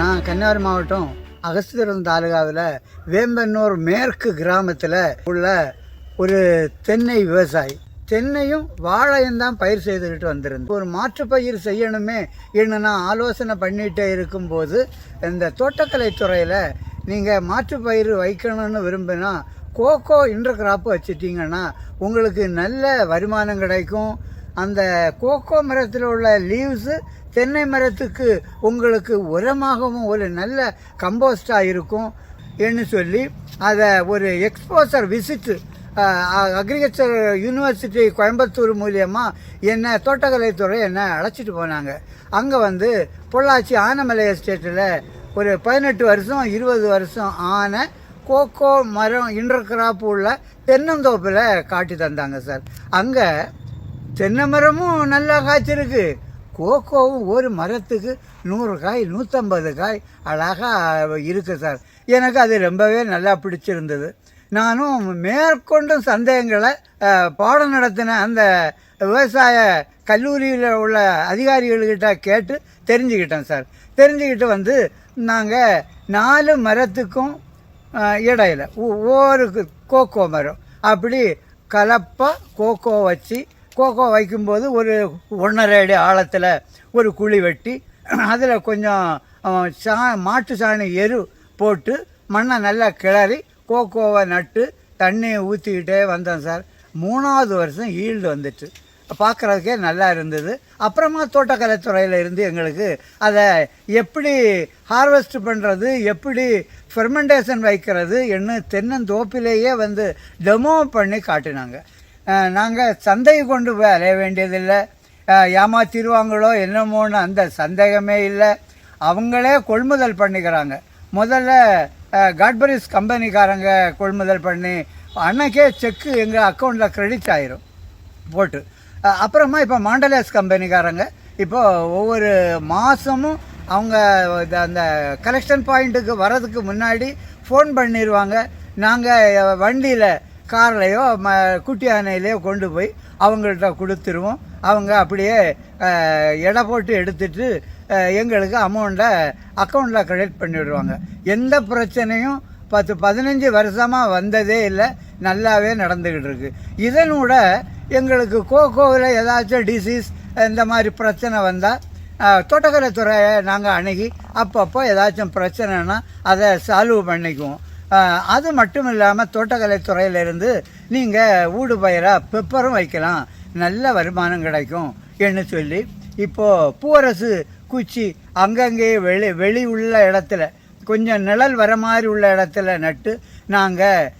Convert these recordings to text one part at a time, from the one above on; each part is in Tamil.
நான் கன்னியாகுமரி மாவட்டம் அகஸ்தியரம் தாலுகாவில் வேம்பன்னூர் மேற்கு கிராமத்தில் உள்ள ஒரு தென்னை விவசாயி. தென்னையும் வாழையும் தான் பயிர் செய்துக்கிட்டு வந்திருந்தேன். ஒரு மாற்று பயிர் செய்யணுமே என்று நான் ஆலோசனை பண்ணிகிட்டே இருக்கும்போது இந்த தோட்டக்கலை துறையில் நீங்கள் மாற்று பயிர் வைக்கணும்னு விரும்பினா கோகோ இன்டர் கிராப் வச்சுட்டிங்கன்னா உங்களுக்கு நல்ல வருமானம் கிடைக்கும். அந்த கோகோ மரத்தில் உள்ள லீவ்ஸு தென்னை மரத்துக்கு உங்களுக்கு உரமாகவும் ஒரு நல்ல கம்போஸ்டாக இருக்கும் என்று சொல்லி அதை ஒரு exposure visit agriculture university Coimbatore மூலியமாக என்னை தோட்டக்கலைத்துறை என்னை அழைச்சிட்டு போனாங்க. அங்கே வந்து பொள்ளாச்சி ஆனமலை எஸ்டேட்டில் ஒரு பதினெட்டு வருஷம் இருபது வருஷம் ஆன கோகோ மரம் இன்டர் கிராப் உள்ள தென்னந்தோப்பில் காட்டி தந்தாங்க சார். அங்கே தென்னை மரமும் நல்லா காய்ச்சிருக்கு. கோகோவும் ஒரு மரத்துக்கு நூறு காய் நூற்றம்பது காய் அழகாக இருக்குது சார். எனக்கு அது ரொம்பவே நல்லா பிடிச்சிருந்தது. நானும் மேற்கொண்டும் சந்தேகங்களை பாடம் நடத்தின அந்த விவசாய கல்லூரியில் உள்ள அதிகாரிகள்கிட்ட கேட்டு தெரிஞ்சுக்கிட்டேன் சார். தெரிஞ்சுக்கிட்டு வந்து நாங்கள் நாலு மரத்துக்கும் அஹ், இடையில ஒவ்வொரு கோகோ மரம். அப்படி கலப்பாக கோகோ வச்சு கோகோ வைக்கும்போது ஒரு ஒன்றரை அடி ஆழத்தில் ஒரு குழி வெட்டி அதில் கொஞ்சம் சா மாட்டு சாணி எரு போட்டு மண்ணை நல்லா கிளறி கோகோவை நட்டு தண்ணியை ஊற்றிக்கிட்டே வந்தேன் சார். மூணாவது வருஷம் ஈல்டு வந்துட்டு பார்க்குறதுக்கே நல்லா இருந்தது. அப்புறமா தோட்டக்கலைத்துறையில் இருந்து எங்களுக்கு அதை எப்படி ஹார்வெஸ்ட் பண்ணுறது எப்படி ஃபெர்மெண்டேஷன் வைக்கிறது என்ன தென்னந்தோப்பிலேயே வந்து டெமோ பண்ணி காட்டினாங்க. நாங்கள் சந்தையை கொண்டு போய் அலைய வேண்டியதில்லை. ஏமாத்திடுவாங்களோ என்னமோன்னு அந்த சந்தேகமே இல்லை. அவங்களே கொள்முதல் பண்ணிக்கிறாங்க. முதல்ல காட்பரிஸ் கம்பெனிக்காரங்க கொள்முதல் பண்ணி அன்னைக்கே செக்கு எங்கள் அக்கௌண்ட்டில் க்ரெடிட் ஆயிரும். போட்டு. அப்புறமா இப்போ மாண்டலேஸ் கம்பெனிக்காரங்க இப்போது ஒவ்வொரு மாதமும் அவங்க அந்த கலெக்ஷன் பாயிண்ட்டுக்கு வர்றதுக்கு முன்னாடி ஃபோன் பண்ணிடுவாங்க நாங்கள் வண்டியில் கார்லையோ ம குட்டி யானையிலையோ கொண்டு போய் அவங்கள்ட்ட கொடுத்துருவோம். அவங்க அப்படியே எடை போட்டு எடுத்துட்டு எங்களுக்கு அமௌண்ட்டை அக்கௌண்ட்டில் கிரெடிட் பண்ணிவிடுவாங்க எந்த பிரச்சனையும் பத்து பதினஞ்சு வருஷமாக வந்ததே இல்லை. நல்லாவே நடந்துக்கிட்டு இருக்கு. இதனோட எங்களுக்கு கோகோவில் ஏதாச்சும் டிசீஸ் இந்த மாதிரி பிரச்சனை வந்தால் தோட்டக்கலைத்துறையை நாங்கள் அணுகி அப்பப்போ ஏதாச்சும் பிரச்சனைனா அதை சால்வ் பண்ணிக்குவோம். அது மட்டும் இல்லாமல் தோட்டக்கலைத்துறையிலிருந்து நீங்கள் ஊடு பயிராக பெப்பரும் வைக்கலாம். நல்ல வருமானம் கிடைக்கும் என்று சொல்லி இப்போது பூவரசு குச்சி அங்கங்கே வெளி வெளி உள்ள இடத்துல கொஞ்சம் நிழல் வர மாதிரி உள்ள இடத்துல நட்டு நாங்கள்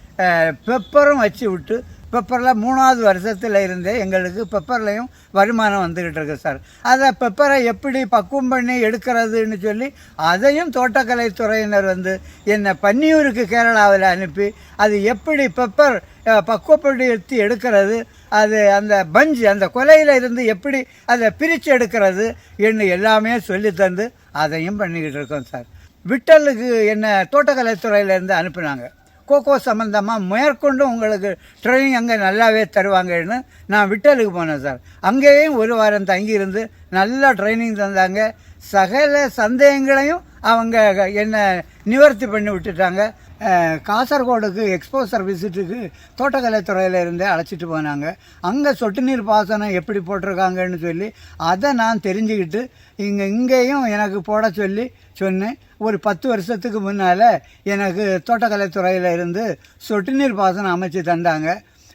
பெப்பரும் வச்சு விட்டு பெப்பரில் மூணாவது வருஷத்தில் இருந்தே எங்களுக்கு பெப்பர்லையும் வருமானம் வந்துக்கிட்டு இருக்கு சார் அதை பெப்பரை எப்படி பக்குவம் பண்ணி எடுக்கிறதுன்னு சொல்லி அதையும் தோட்டக்கலைத்துறையினர் வந்து என்னை பன்னியூருக்கு கேரளாவில் அனுப்பி அது எப்படி பெப்பர் பக்குவப்படுத்தி எடுக்கிறது அது அந்த பஞ்சு அந்த கொலையில் இருந்து எப்படி அதை பிரித்து எடுக்கிறது என்று எல்லாமே சொல்லி தந்து அதையும் பண்ணிக்கிட்டு இருக்கோம் சார் விட்டலுக்கு என்ன தோட்டக்கலைத்துறையிலேருந்து அனுப்புனாங்க. கோகோ சம்மந்தமாக மேற்கொண்டு உங்களுக்கு ட்ரைனிங் அங்கே நல்லாவே தருவாங்கன்னு நான் விட்டலுக்கு போனேன் சார். அங்கேயும் ஒரு வாரம் தங்கியிருந்து நல்லா ட்ரைனிங் தந்தாங்க. சகல சந்தேகங்களையும் அவங்க என்னை நிவர்த்தி பண்ணி விட்டுட்டாங்க. காசர்கோடுக்கு எக்ஸ்போசர் விசிட்டுக்கு தோட்டக்கலைத்துறையில் இருந்தே அழைச்சிட்டு போனாங்க. அங்கே சொட்டு நீர் பாசனம் எப்படி போட்டிருக்காங்கன்னு சொல்லி அதை நான் தெரிஞ்சுக்கிட்டு இங்கே இங்கேயும் எனக்கு போட சொல்லி சொன்னேன். ஒரு பத்து வருஷத்துக்கு முன்னால் எனக்கு தோட்டக்கலைத்துறையில் இருந்து சொட்டு நீர் பாசனம் அமைச்சு தந்தாங்க.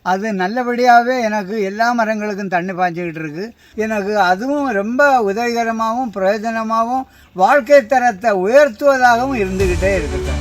அது நல்லபடியாகவே எனக்கு எல்லா மரங்களுக்கும் தண்ணி பாய்ஞ்சிக்கிட்டு இருக்குது எனக்கு அதுவும் ரொம்ப உதவிகரமாகவும் பிரயோஜனமாகவும் வாழ்க்கை தரத்தை உயர்த்துவதாகவும் இருந்துக்கிட்டே இருக்குது